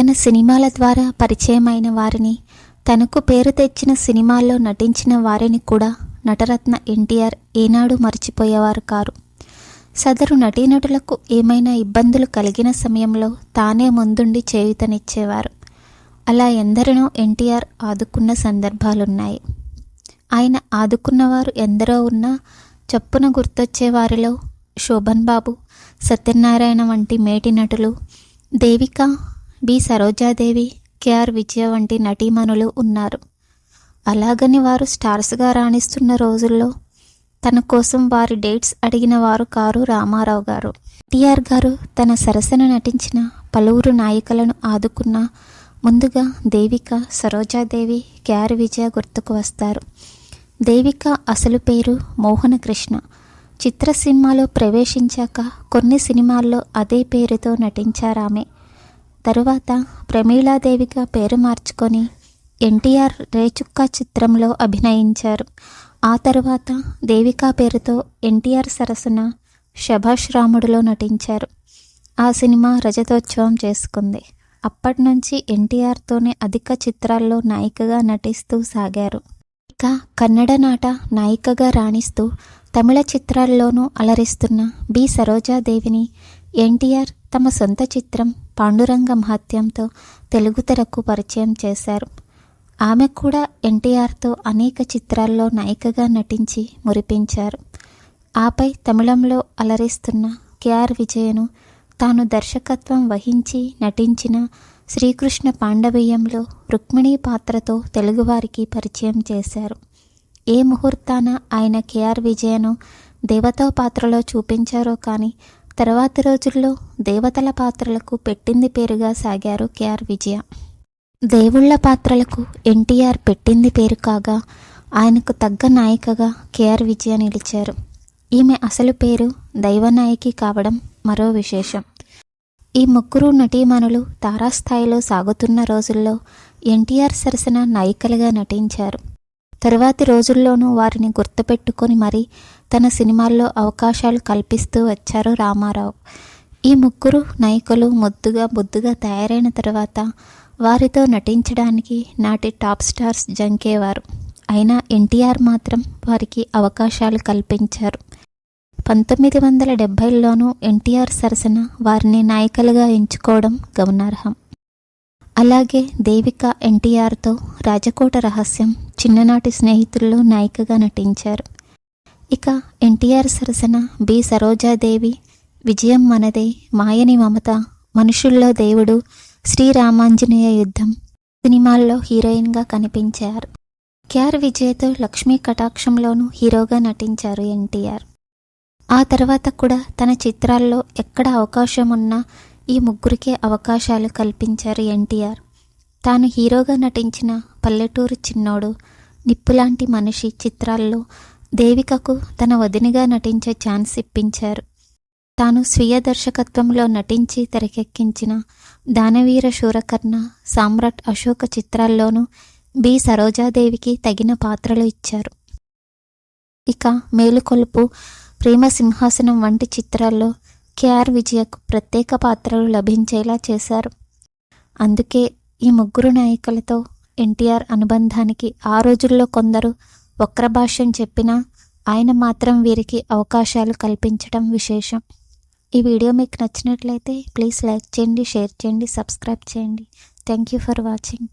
తన సినిమాల ద్వారా పరిచయమైన వారిని తనకు పేరు తెచ్చిన సినిమాల్లో నటించిన వారిని కూడా నటరత్న ఎన్టీఆర్ ఏనాడు మర్చిపోయేవారు కారు. సదరు నటీనటులకు ఏమైనా ఇబ్బందులు కలిగిన సమయంలో తానే ముందుండి చేయుతనిచ్చేవారు. అలా ఎందరినో ఎన్టీఆర్ ఆదుకున్న సందర్భాలున్నాయి. ఆయన ఆదుకున్నవారు ఎందరో ఉన్నా చప్పున గుర్తొచ్చే వారిలో శోభన్ బాబు సత్యనారాయణ వంటి మేటి నటులు Devika B. Sarojadevi K R Vijaya వంటి నటీమణులు ఉన్నారు. అలాగని వారు స్టార్స్గా రాణిస్తున్న రోజుల్లో తన కోసం వారి డేట్స్ అడిగిన వారు కారు రామారావు గారు. టిఆర్ గారు తన సరసన నటించిన పలువురు నాయికలను ఆదుకున్న ముందుగా దేవిక సరోజాదేవి కేఆర్ విజయ గుర్తుకు వస్తారు. దేవిక అసలు పేరు మోహనకృష్ణ చిత్ర సినిమాలో ప్రవేశించాక కొన్ని సినిమాల్లో అదే పేరుతో నటించారామె. తరువాత ప్రమీళాదేవిగా పేరు మార్చుకొని ఎన్టీఆర్ రేచుక్క చిత్రంలో అభినయించారు. ఆ తరువాత దేవికా పేరుతో ఎన్టీఆర్ సరసన శభాష్ రాముడులో నటించారు. ఆ సినిమా రజతోత్సవం చేసుకుంది. అప్పటి నుంచి ఎన్టీఆర్తోనే అధిక చిత్రాల్లో నాయికగా నటిస్తూ సాగారు. ఇక కన్నడ నాట నాయికగా రాణిస్తూ తమిళ చిత్రాల్లోనూ అలరిస్తున్న బి. సరోజాదేవిని ఎన్టీఆర్ తమ సొంత చిత్రం పాండురంగ మహత్యంతో తెలుగు తెరకు పరిచయం చేశారు. ఆమె కూడా ఎన్టీఆర్తో అనేక చిత్రాల్లో నాయికగా నటించి మురిపించారు. ఆపై తమిళంలో అలరిస్తున్న కేఆర్ విజయను తాను దర్శకత్వం వహించి నటించిన శ్రీకృష్ణ పాండవీయంలో రుక్మిణీ పాత్రతో తెలుగువారికి పరిచయం చేశారు. ఏ ముహూర్తాన ఆయన కేఆర్ విజయను దేవతా పాత్రలో చూపించారో కానీ తర్వాతి రోజుల్లో దేవతల పాత్రలకు పెట్టింది పేరుగా సాగారు కేఆర్ విజయ. దేవుళ్ళ పాత్రలకు ఎన్టీఆర్ పెట్టింది పేరు కాగా ఆయనకు తగ్గ నాయికగా కేఆర్ విజయ నిలిచారు. ఈమె అసలు పేరు దైవనాయకి కావడం మరో విశేషం. ఈ ముగ్గురు నటీమణులు తారాస్థాయిలో సాగుతున్న రోజుల్లో ఎన్టీఆర్ సరసన నాయికలుగా నటించారు. తరువాతి రోజుల్లోనూ వారిని గుర్తుపెట్టుకొని మరీ తన సినిమాల్లో అవకాశాలు కల్పిస్తూ వచ్చారు రామారావు. ఈ ముగ్గురు నాయకులు ముద్దుగా బుద్దుగా తయారైన తర్వాత వారితో నటించడానికి నాటి టాప్ స్టార్స్ జంకేవారు. అయినా ఎన్టీఆర్ మాత్రం వారికి అవకాశాలు కల్పించారు. పంతొమ్మిది వందల డెబ్భైలోనూ ఎన్టీఆర్ సరసన వారిని నాయకులుగా ఎంచుకోవడం గమనార్హం. అలాగే దేవిక ఎన్టీఆర్తో రాజకోట రహస్యం చిన్ననాటి స్నేహితుల్లో నాయికగా నటించారు. ఇక ఎన్టీఆర్ సరసన బి. సరోజాదేవి. విజయం మనదే మాయని మమత మనుషుల్లో దేవుడు శ్రీరామాంజనేయ యుద్ధం. సినిమాల్లో హీరోయిన్గా కనిపించారు. కేఆర్ విజయ్తో లక్ష్మీ కటాక్షంలోనూ హీరోగా నటించారు ఎన్టీఆర్. ఆ తర్వాత కూడా తన చిత్రాల్లో ఎక్కడ అవకాశం ఉన్నా ఈ ముగ్గురికే అవకాశాలు కల్పించారు ఎన్టీఆర్. తాను హీరోగా నటించిన పల్లెటూరు చిన్నోడు నిప్పులాంటి మనిషి చిత్రాల్లో దేవికకు తన వదినిగా నటించే ఛాన్స్ ఇప్పించారు. తాను స్వీయ దర్శకత్వంలో నటించి తెరకెక్కించిన దానవీర శూరకర్ణ సామ్రాట్ అశోక చిత్రాల్లోనూ బి. సరోజాదేవికి తగిన పాత్రలు ఇచ్చారు. ఇక మేలుకొలుపు ప్రేమ సింహాసనం వంటి చిత్రాల్లో కేఆర్ విజయకు ప్రత్యేక పాత్రలు లభించేలా చేశారు. అందుకే ఈ ముగ్గురు నాయకులతో ఎన్టీఆర్ అనుబంధానికి ఆ రోజుల్లో కొందరు వక్రభాష్యం చెప్పినా ఆయన మాత్రం వీరికి అవకాశాలు కల్పించడం విశేషం. ఈ వీడియో మీకు నచ్చినట్లయితే ప్లీజ్ లైక్ చేయండి షేర్ చేయండి సబ్స్క్రైబ్ చేయండి. Thank you for watching.